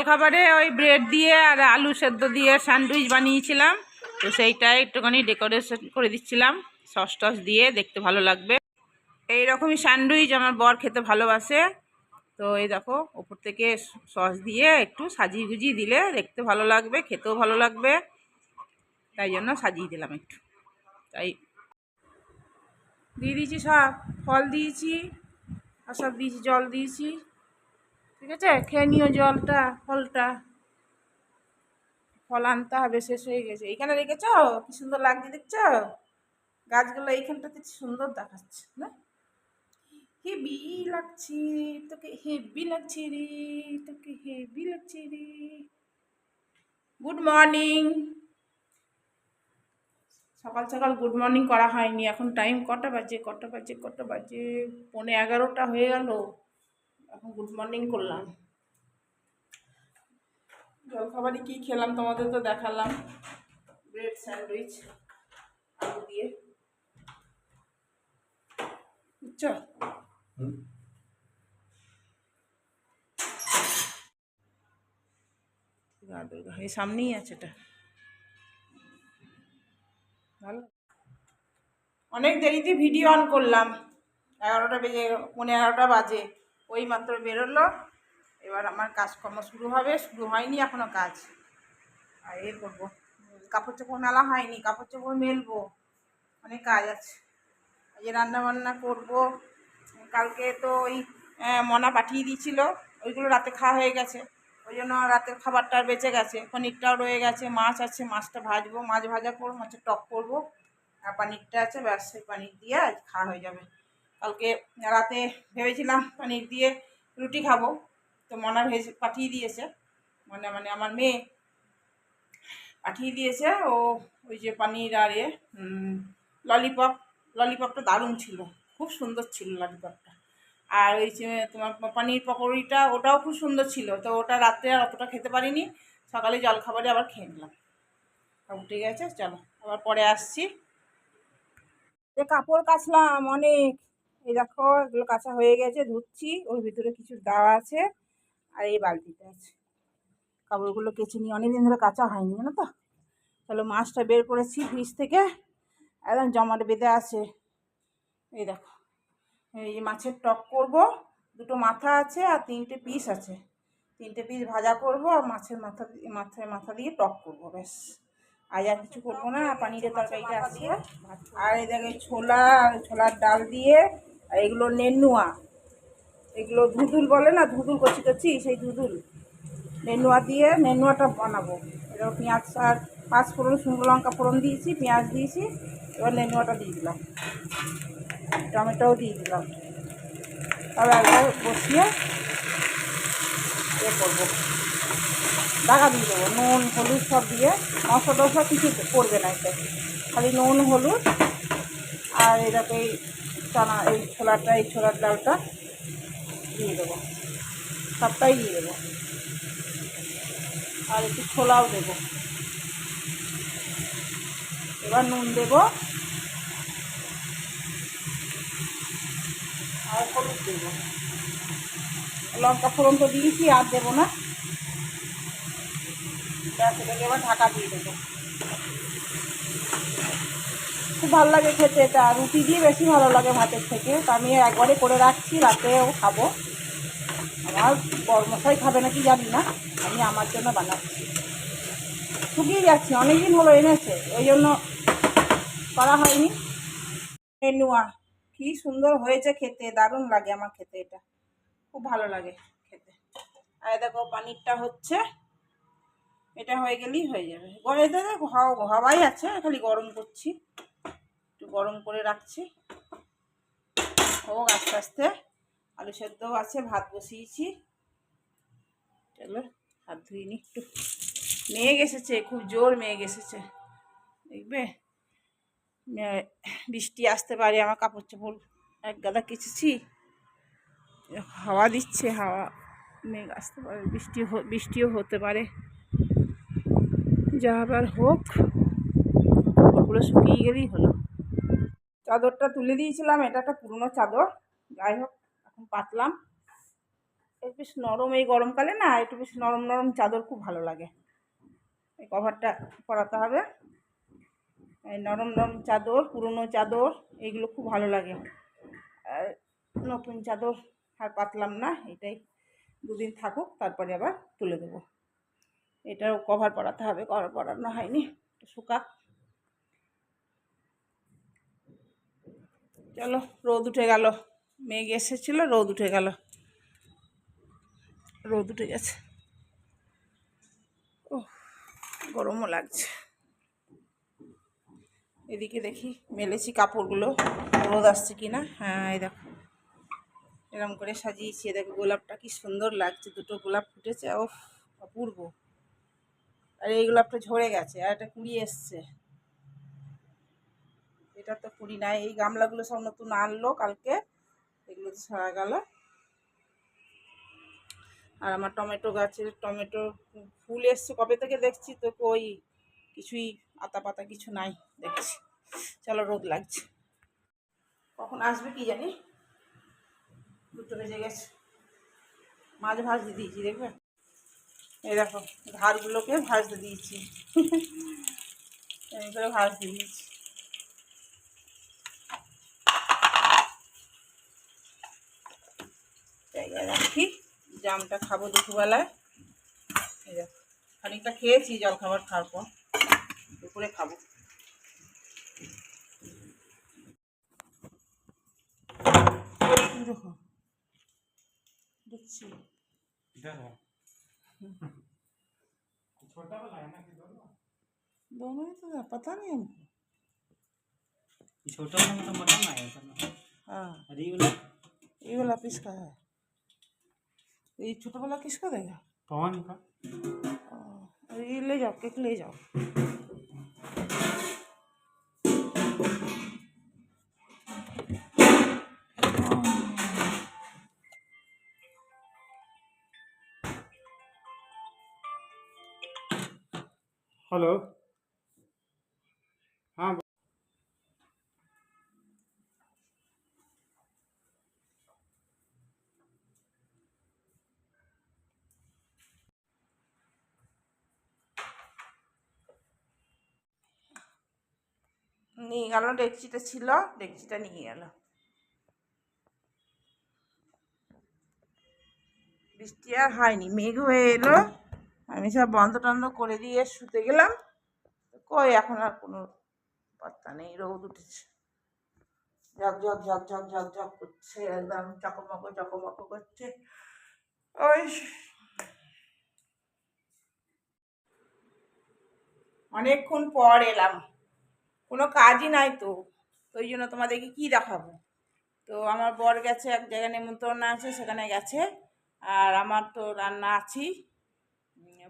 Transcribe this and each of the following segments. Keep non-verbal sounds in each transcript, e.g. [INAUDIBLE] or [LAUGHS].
জলখাবারে ওই ব্রেড দিয়ে আর আলু সেদ্ধ দিয়ে স্যান্ডউইচ বানিয়েছিলাম। তো সেইটাই একটুখানি ডেকোরেশন করে দিচ্ছিলাম। সস টস দিয়ে দেখতে ভালো লাগবে। এই রকমই স্যান্ডউইচ আমার বর খেতে ভালোবাসে। তো এই দেখো, ওপর থেকে সস দিয়ে একটু সাজিয়ে গুজিয়ে দিলে দেখতে ভালো লাগবে, খেতেও ভালো লাগবে। তাই জন্য সাজিয়ে দিলাম একটু। তাই। দিয়ে দিয়েছি সব, ফল দিয়েছি, আর সব দিয়েছি, জল দিয়েছি। ঠিক আছে? খেয়ে নিও জলটা, ফলটা। ফল আনতে হবে, শেষ হয়ে গেছে। এইখানে রেখেছ? কি সুন্দর লাগছে দেখছ? গাছগুলো এইখানটাতে সুন্দর দেখাচ্ছে, না? হেবি লাগছে, তোকে হেভি লাগছে রে, তোকে হেভি লাগছে রে। গুড মর্নিং সকাল সকাল গুড মর্নিং করা হয়নি, এখন টাইম কটা বাজে কটা বাজে কটা বাজে? পৌনে এগারোটা হয়ে গেল। এখন গুড মর্নিং করলাম। জলখাবারে কী খেলাম তোমাদের তো দেখালাম। ব্রেড স্যান্ডউইচ আলু দিয়ে। বুঝছ? গা দুর্গা এই সামনেই আছে এটা। ভালো। অনেক দেরিতে ভিডিও অন করলাম। এগারোটা বেজে পনেরো এগারোটা বাজে। ওই মাত্র বেরোলো। এবার আমার কাজকর্ম শুরু হবে। শুরু হয়নি এখনও কাজ। আর এ করব। কাপড় চোপড় মেলা হয়নি। কাপড় চোপড় মেলবো। অনেক কাজ আছে। যে রান্না বান্না করব। কালকে তো ওই মনা পাঠিয়ে দিয়েছিল। ওইগুলো রাতে খাওয়া হয়ে গেছে। ওই জন্য রাতের খাবারটা বেঁচে গেছে। পনিরটাও রয়ে গেছে। মাছ আছে, মাছটা ভাজবো। মাছ ভাজা করব। মাছের টক করব। আর পানিরটা আছে, ব্যাস, সেই পানির দিয়ে আজ খাওয়া হয়ে যাবে। কালকে রাতে ভেবেছিলাম পানির দিয়ে রুটি খাব, তো মনা ভেজে পাঠিয়ে দিয়েছে। মানে মানে আমার মেয়ে পাঠিয়ে দিয়েছে, ও ওই যে পানির আর এ ললিপপ ললিপপটা দারুণ ছিল, খুব সুন্দর ছিল ললিপপটা আর ওই যে তোমার পানির পকোড়িটা, ওটাও খুব সুন্দর ছিল, তো ওটা রাত্রে আর অতটা খেতে পারিনি, সকালে জলখাবারে আবার খেয়ে নিলাম। উঠে গেছে, চলো, আবার পরে আসছি। এ কাপড় কাচলাম অনেক এই দেখো এগুলো কাঁচা হয়ে গেছে ধুচ্ছি। ওর ভিতরে কিছু দেওয়া আছে আর এই বালতিতে আছে। কাপড়গুলো কেচে নিয়ে অনেকদিন ধরে কাঁচা হয়নি জানো তো? তাহলে মাছটা বের করেছি ফ্রিজ থেকে। একদম জমাট বেঁধে আছে। এই দেখো এই যে মাছের টক করব। দুটো মাথা আছে আর তিনটে পিস আছে। তিনটে পিস ভাজা করব আর মাছের মাথা মাথায় মাথা দিয়ে টক করব ব্যাস। আজ আর কিছু করব না পানিরের তরকারিটা আছে। আর এই দেখো ছোলা আর ছোলার ডাল দিয়ে আর এগুলো নেনুয়া। এগুলো ধুদুল বলে না? ধুদুল কচি কচি, সেই ধুদুল নেনুয়া দিয়ে নেনুয়াটা বানাবো। এবার পেঁয়াজ আর পাঁচ ফোড়ন, শুকনো লঙ্কা ফোড়ন দিয়েছি, পেঁয়াজ দিয়েছি, এবার নেনুয়াটা দিয়ে দিলাম। টমেটোও দিয়ে দিলাম। তারপর একবার বসিয়ে এ করব। ঢাকা দিয়ে দেবো। নুন, হলুদ সব দিয়ে মশলা টশলা কিছু করবে না এতে। খালি নুন, হলুদ আর এটাকে চানা এই ছোলাটা, এই ছোলার ডালটা দিয়ে দেবো। সবটাই দিয়ে দেবো। আর একটু ছোলাও দেবো। এবার নুন দেবো। আর হলুদ দেবো। লঙ্কা ফোড়ন তো দিয়েছি, আর দেবো না। এবার ঢাকা দিয়ে দেবো। খুব ভালো লাগে খেতে, এটা রুটি দিয়ে বেশি ভালো লাগে ভাতের থেকে। তো আমি একবারে করে রাখছি, রাতেও খাব। আমার বরমশাই খাবে নাকি জানি না, আমি আমার জন্য বানাচ্ছি। শুকিয়ে যাচ্ছি, অনেকদিন হলো এনেছে, ওই জন্য করা হয়নি। নেনুয়া কি সুন্দর হয়েছে খেতে, দারুণ লাগে আমার খেতে এটা। খুব ভালো লাগে খেতে। আর দেখো, পানিরটা হচ্ছে, এটা হয়ে গেলেই হয়ে যাবে। গড়েতে হওয়াই আছে, খালি গরম করছি। একটু গরম করে রাখছি। হোক, আস্তে আস্তে। আলু সেদ্ধও আছে, ভাত বসিয়েছি। চলো, হাত ধুই নি একটু। মেঘ এসেছে, খুব জোর মেঘ এসেছে। দেখবে? বৃষ্টি আসতে পারে, আমার কাপড় চোপড় এক গাদা কেচেছি। হাওয়া দিচ্ছে, হাওয়া, মেঘ আসতে পারে বৃষ্টি বৃষ্টিও হতে পারে। যা আবার হোক ওগুলো শুকিয়ে গেলেই হলো। চাদরটা তুলে দিয়েছিলাম, এটা একটা পুরনো চাদর। যাই হোক, এখন পাতলাম। একটু বেশ নরম এই গরমকালে না, একটু বেশ নরম নরম চাদর খুব ভালো লাগে। এই কভারটা পরাতে হবে। এই নরম নরম চাদর, পুরনো চাদর এইগুলো খুব ভালো লাগে। আর নতুন চাদর আর পাতলাম না, এটাই দুদিন থাকুক, তারপরে আবার তুলে দেবো। এটাও কভার পরাতে হবে, কভার পরানো হয়নি শুকাক। চলো, রোদ উঠে গেল। মেঘ এসেছিল, রোদ উঠে গেল। রোদ উঠে গেছে। ও গরমও লাগছে। এদিকে দেখি মেলেছি কাপড়গুলো, রোদ আসছে কি না হ্যাঁ এই দেখো। এরকম করে সাজিয়েছি দেখো গোলাপটা কি সুন্দর লাগছে, দুটো গোলাপ ফুটেছে ও অপূর্ব। আর এই গোলাপটা ঝরে গেছে, আর একটা কুড়ি এসছে। এটা তো কুড়ি নাই। এই গামলাগুলো সব নতুন আনলো কালকে। এগুলো তো সারা গেল। আর আমার টমেটো গাছের টমেটো ফুল এসছে। কবে থেকে দেখছি তো কই কিছুই আতা পাতা কিছু নাই দেখছি। চলো রোদ লাগছে। কখন আসবে কি জানি? দুটো বেজে গেছে। মাছ ভাজতে দিয়েছি, দেখবে? এই দেখো, ধারগুলোকে ভাজতে দিয়েছি। [LAUGHS] এই করে ভাজতে দিয়েছি জায়গায় রাখি জামটা খাবো দুপুরবেলায় এই দেখো খানিকটা খেয়েছি জল খাবার খাওয়ার পর দুপুরে খাবো দেখো দেখছি इधर है छोटा वाला है ना कि दोनों दोनों ही तो है पता नहीं हमको ये छोटा वाला मतलब मटन आया था ना हाँ अरे ये वाला ये वाला पीस का है ये छोटा वाला किसको देगा? पवन का। हाँ, अरे ये ले जाओ केक ले जाओ। हेलो। নিয়ে গেল, ডেকচিটা ছিল, ডেকচিটা নিয়ে গেল। বৃষ্টি আর হয়নি, মেঘ হয়ে এলো। আমি সব বন্ধ টন্ধ করে দিয়ে শুতে গেলাম। কই, এখন আর কোনো পাত্তা নেই, রোদ উঠেছে। ঝক ঝক ঝক ঝক ঝক ঝক করছে, একদম চকমক চকমক করছে। ওই অনেকক্ষণ পর এলাম। কোনো কাজই নাই তো ওই জন্য তোমাদেরকে কী দেখাবো? তো আমার বর গেছে এক জায়গায় নেমন্তন্ন আছে, সেখানে গেছে। আর আমার তো রান্না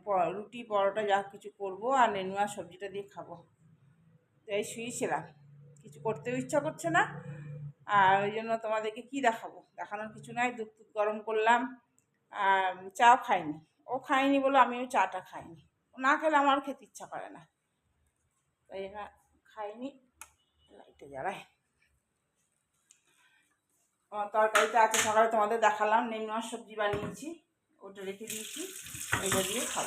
প- রুটি, পরোটা, যা কিছু করব আর নেনুয়া সবজিটা দিয়ে খাব। তো এই শুয়েছিলাম। কিছু করতেও ইচ্ছা করছে না। আর ওই জন্য তোমাদেরকে কী দেখাবো? দেখানোর কিছু নাই, দুধ টুধ গরম করলাম। আর চাও খাইনি। ও খায়নি বলে আমিও চাটা খাইনি। না খেলে আমার খেতে ইচ্ছা করে না। তাই খাইনি। লাইটে জ্বালায় আমার তরকারিতে আছে সকালে তোমাদের দেখালাম নেনুয়ার সবজি বানিয়েছি ওটা রেখে দিয়েছি ওইটা দিয়ে খাব।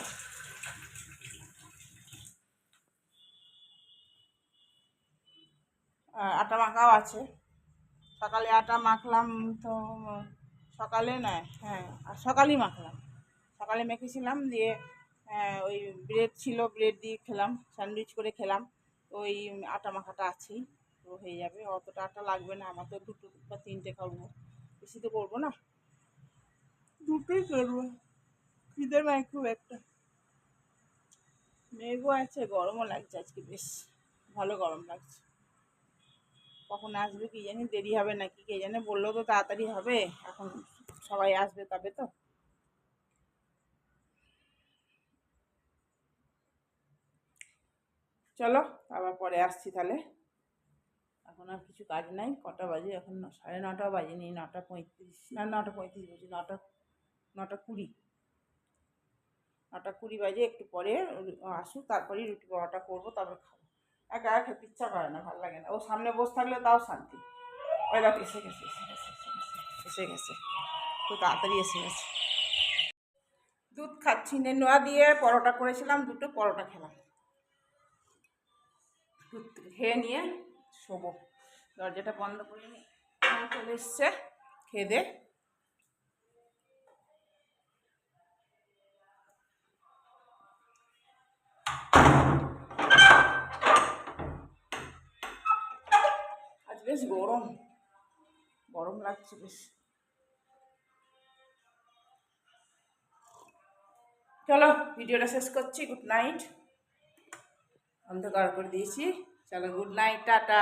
আটা মাখাও আছে। সকালে আটা মাখলাম তো সকালে নয় হ্যাঁ আর সকালেই মাখলাম। সকালে মেখেছিলাম দিয়ে আহ, ওই ব্রেড ছিল ব্রেড দিয়ে খেলাম স্যান্ডউইচ করে খেলাম। ওই আটা মাখাটা আছেই, তো হয়ে যাবে। অতটা আটা লাগবে না, আমার তো দুটো বা তিনটে করব বেশি তো করব না। দুটোই করব। খিদে নাই খুব একটা। মেঘও আছে, গরমও লাগছে আজকে বেশ। ভালো গরম লাগছে। কখন আসবে কি জানি, দেরি হবে নাকি কে জানে, বললেও তো তাড়াতাড়ি হবে। এখন সবাই আসবে তবে তো। চলো আবার পরে আসছি তাহলে। এখন আর কিছু কাজ নাই, কটা বাজে? এখন সাড়ে নটা বাজে বাজেনি, নটা পঁয়ত্রিশ, না, নটা পঁয়ত্রিশ বাজে নটা নটা কুড়ি। নটা কুড়ি বাজে, একটু পরে আসুক তারপরেই রুটি পরোটা করব, তারপর খাব। একা একা খেতে ইচ্ছা করে না, ভালো লাগে না। ও সামনে বসে থাকলে তাও শান্তি। ওই দেখো, এসে গেছে এসে গেছে খুব তাড়াতাড়ি এসে গেছে। দুধ খাচ্ছি নেনুয়া দিয়ে পরোটা করেছিলাম, দুটো পরোটা খেলাম। খেয়ে নিয়ে শোবো। দরজাটা বন্ধ করে নিয়ে চলে এসছে, খেয়ে আজ বেশ গরম গরম লাগছে বেশ। চলো, ভিডিওটা শেষ করছি, গুড নাইট। অন্ধকার করে দিয়েছি। চলো গুড নাইট টাটা।